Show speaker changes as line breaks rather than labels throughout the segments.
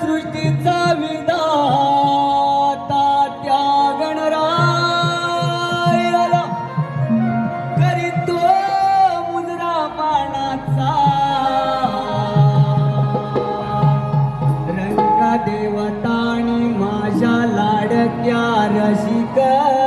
सृष्टीचा विधाता त्या गणरा गणरायाला करीतो मुजरा पानाचा रंगा देवता आणि माझ्या लाडक्या रसिका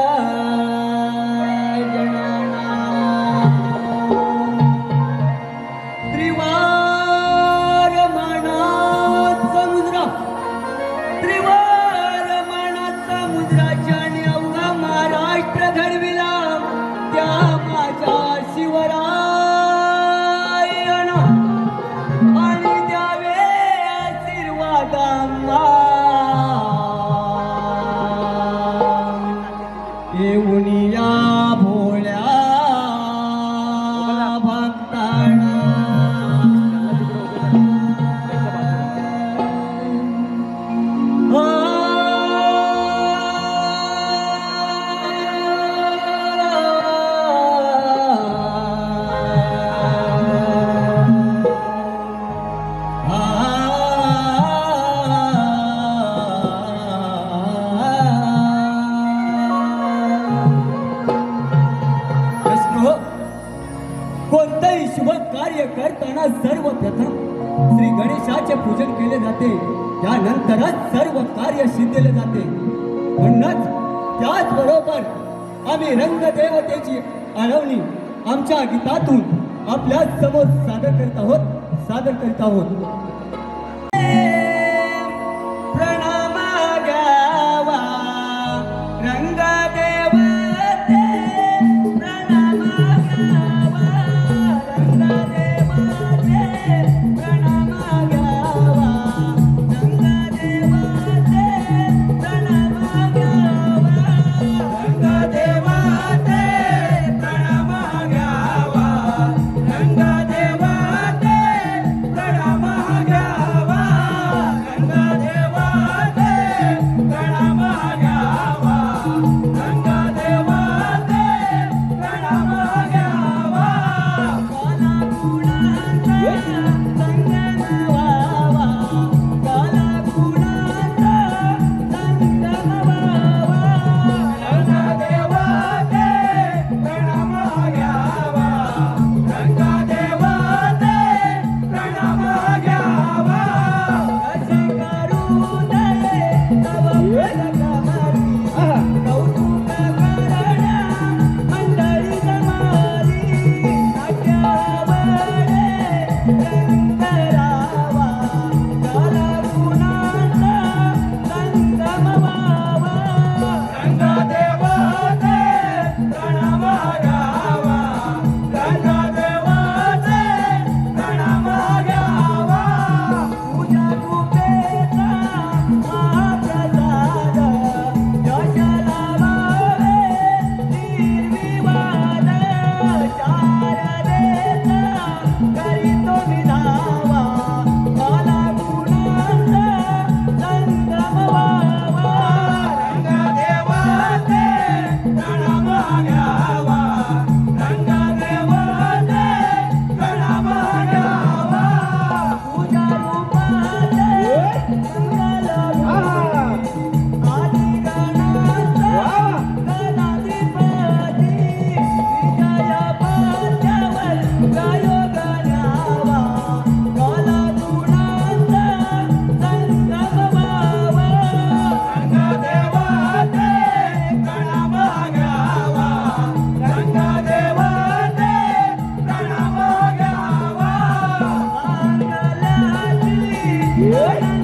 प्रथम श्री गणेशाचे पूजन केले जाते. त्यानंतरच सर्व कार्य सिद्धले जाते. म्हणूनच त्याचबरोबर आम्ही रंगदेवतेची आळवणी आमच्या गीतातून आपल्यासमोर सादर करीत आहोत सादर करीत आहोत. रंगदेवते प्रणमा Good. Yeah.